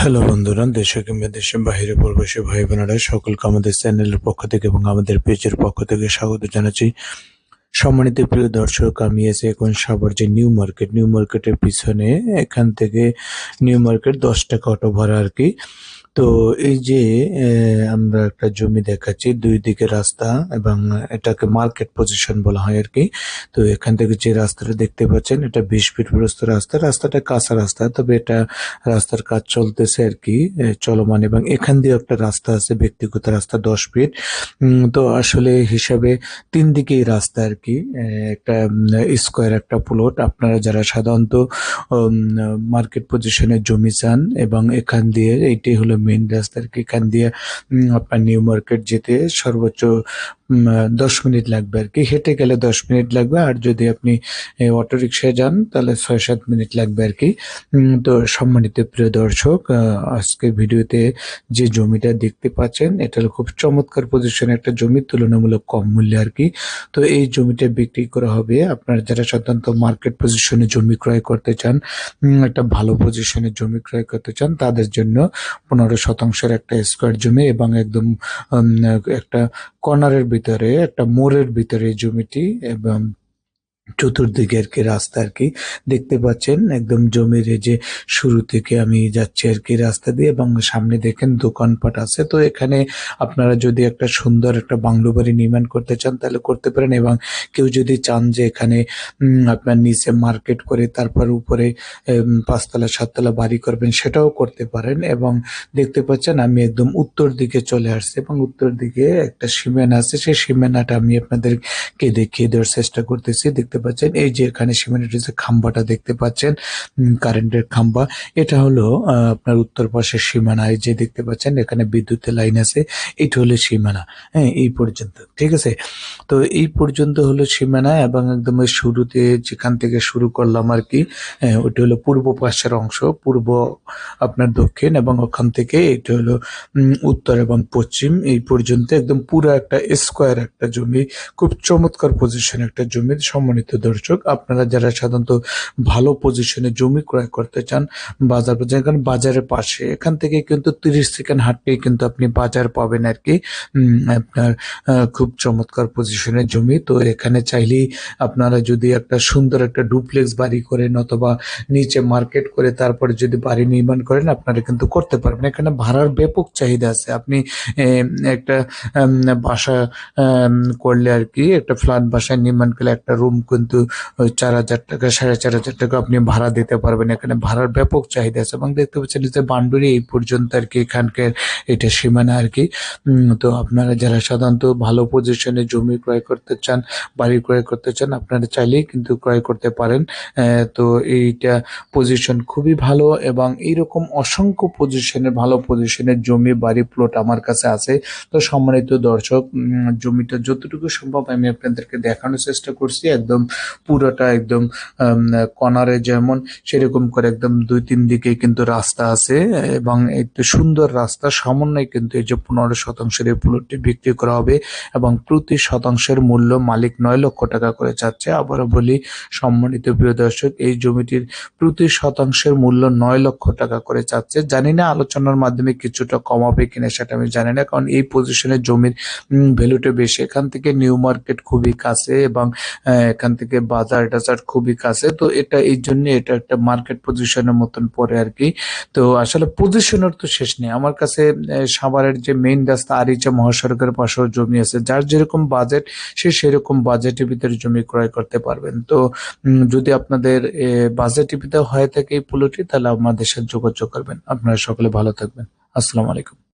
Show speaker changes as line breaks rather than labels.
Hello বন্ধুরা, দেশে কিংবা দেশের বাহিরে প্রবাসী ভাই বোনেরা সকলকে আমাদের চ্যানেলের পক্ষ থেকে এবং আমাদের পেজের পক্ষ থেকে স্বাগত জানাচ্ছি। সম্মানিত প্রিয় দর্শক, আমি এসে এখন সাভার যে নিউ মার্কেট। নিউ মার্কেটের পিছনে এখান থেকে নিউ মার্কেট দশ টাকা অটো ভাড়া আর কি। তো এই যে আমরা একটা জমি দেখাচ্ছি দুই দিকে রাস্তা এবং এটাকে মার্কেট পজিশন বলা হয় আর কি। তো এখান থেকে যে রাস্তাটা দেখতে পাচ্ছেন, এটা বিশ ফিট প্রস্ত রাস্তা। রাস্তাটা কাঁচা রাস্তা, তবে এটা রাস্তার কাজ চলতেছে আর কি চলমান এবং এখান দিয়ে একটা রাস্তা আছে, ব্যক্তিগত রাস্তা দশ ফিট। তো আসলে হিসাবে তিন দিকেই রাস্তা আর কি একটা স্কোয়ার, একটা প্লট। আপনারা যারা সাধারণত মার্কেট পজিশনে জমি চান এবং এখান দিয়ে এইটি হলো মেইন রাস্তা আর কি এখান দিয়ে আপনার নিউ মার্কেট যেতে সর্বোচ্চ দশ মিনিট লাগবে আর কি। হেঁটে গেলে দশ মিনিট লাগবে আর যদি আপনি অটো রিক্সায় যান তাহলে ছয় সাত মিনিট লাগবে আর কি। তো সম্মানিত প্রিয় দর্শক আজকের ভিডিওতে যে জমিটা দেখতে পাচ্ছেন, এটা খুব চমৎকার পজিশনে একটা জমি, তুলনামূলক কম মূল্যে আর কি। তো এই জমিটা বিক্রি করা হবে, আপনারা যারা সাধারণত মার্কেট পজিশনে জমি ক্রয় করতে চান একটা ভালো পজিশনে জমি ক্রয় করতে চান, তাদের জন্য পনেরো শতাংশের একটা স্কোয়ার জমি এবং একদম একটা কর্নারের ভিতরে একটা মোড়ের ভিতরে জমিটি এবং চতুর্দিকে আর কি রাস্তা আর কি দেখতে পাচ্ছেন। একদম জমির যে শুরু থেকে আমি যাচ্ছি আর কি রাস্তা দিয়ে এবং সামনে দেখেন দোকানপাট আছে। তো এখানে আপনারা যদি একটা সুন্দর একটা বাংলো বাড়ি নির্মাণ করতে চান তাহলে করতে পারেন এবং কেউ যদি চান যে এখানে আপনার নিচে মার্কেট করে তারপর উপরে পাঁচতলা, সাততলা বাড়ি করবেন সেটাও করতে পারেন এবং দেখতে পাচ্ছেন আমি একদম উত্তর দিকে চলে আসছি এবং উত্তর দিকে একটা সীমানা আছে। সেই সীমানাটা আমি আপনাদেরকে দেখিয়ে দেওয়ার চেষ্টা করতেছি। দেখতে পাচ্ছেন। এই যে এখানে সীমানার যে খাম্বাটা দেখতে পাচ্ছেন কারেন্টের খাম্বা এটা হলো আপনার উত্তর পাশের সীমানা। যে দেখতে পাচ্ছেন এখানে বিদ্যুতের লাইন আছে এটা হলো সীমানা। হ্যাঁ এই পর্যন্ত ঠিক আছে? তো এই পর্যন্ত হলো সীমানা এবং একদম শুরুতে যেখান থেকে শুরু করলাম আর কি হ্যাঁ, ওটা হলো পূর্ব পাশের অংশ পূর্ব আপনার দক্ষিণ এবং ওখান থেকে এটা হলো উত্তর এবং পশ্চিম। এই পর্যন্ত একদম পুরো একটা স্কোয়ার একটা জমি খুব চমৎকার পজিশন একটা জমি সম্মানিত দর্শক, আপনারা যারা সাধারণত ভালো পজিশনে জমি ক্রয় করতে চান, বাজার কারণ বাজারের পাশে, এখান থেকে কিন্তু তিরিশ সেকেন্ড হাঁটলেই কিন্তু আপনি বাজার পাবেন আর কি। আপনার খুব চমৎকার পজিশনের জমি। তো এখানে চাইলেই আপনারা যদি একটা সুন্দর একটা ডুপ্লেক্স বাড়ি করেন অথবা নিচে মার্কেট করে তারপরে যদি বাড়ি নির্মাণ করেন, আপনারা কিন্তু করতে পারবেন। এখানে ভাড়ার ব্যাপক চাহিদা আছে। আপনি একটা বাসা করলে আর কি, একটা ফ্ল্যাট বাসায় নির্মাণ করলে একটা রুম কিন্তু চার হাজার টাকা, সাড়ে চার হাজার টাকা আপনি ভাড়া দিতে পারবেন। এখানে ভাড়ার ব্যাপক চাহিদা আছে এবং দেখতে পাচ্ছেন যে বান্ডুরি এই পর্যন্ত আর কি এখানকার এটা সীমানা আর কি। তো আপনারা যারা সাধারণত ভালো পজিশনে জমি ক্রয় করতে চান, বাড়ি ক্রয় করতে চান, আপনারা চাইলেই কিন্তু ক্রয় করতে পারেন। তো এইটা পজিশন খুবই ভালো এবং এইরকম অসংখ্য পজিশনের ভালো পজিশনের জমি, বাড়ি প্লট আমার কাছে আছে। তো সম্মানিত দর্শক জমিটা যতটুকু সম্ভব আমি আপনাদেরকে দেখানোর চেষ্টা করছি। একদম পুরোটা একদম কর্নারে যেমন সেরকম করে একদম দুই তিন দিকে কিন্তু রাস্তা আছে এবং একটু সুন্দর রাস্তা। সামান্যই কিন্তু এই যে পনেরো শতাংশের এই প্লটটি বিক্রি করা হবে এবং প্রতি শতাংশের মূল্য মালিক নয় লক্ষ টাকা করে চাচ্ছে আবারও বলি সম্মানিত প্রিয় দর্শক এই জমিটির প্রতি শতাংশের মূল্য নয় লক্ষ টাকা করে চাচ্ছে জানি না আলোচনার মাধ্যমে কিছুটা কমাবে কিনা সেটা আমি জানি না কারণ এই পজিশনে জমির ভ্যালুটা বেশি। এখান থেকে নিউ মার্কেট খুবই কাছে এবং আহ, এখান থেকে বাজার টাজার খুবই কাছে, তো এটা এই জন্য এটা একটা মার্কেট পজিশনের মতন পড়ে আর কি। তো আসলে পজিশনের তো শেষ নেই। আমার কাছে সাভারের যে মেইন রাস্তা আরিচা মহাসড়কের পাশেও জমি আছে, যার যেরকম বাজেট সে সেরকম বাজেটের ভিতরে জমি ক্রয় করতে পারবেন। তো যদি আপনাদের বাজেটের ভিতরে হয়ে থাকে এই পুলোটি, তাহলে আমাদের সাথে যোগাযোগ করবেন। আপনারা সকলে ভালো থাকবেন। আসসালামু আলাইকুম।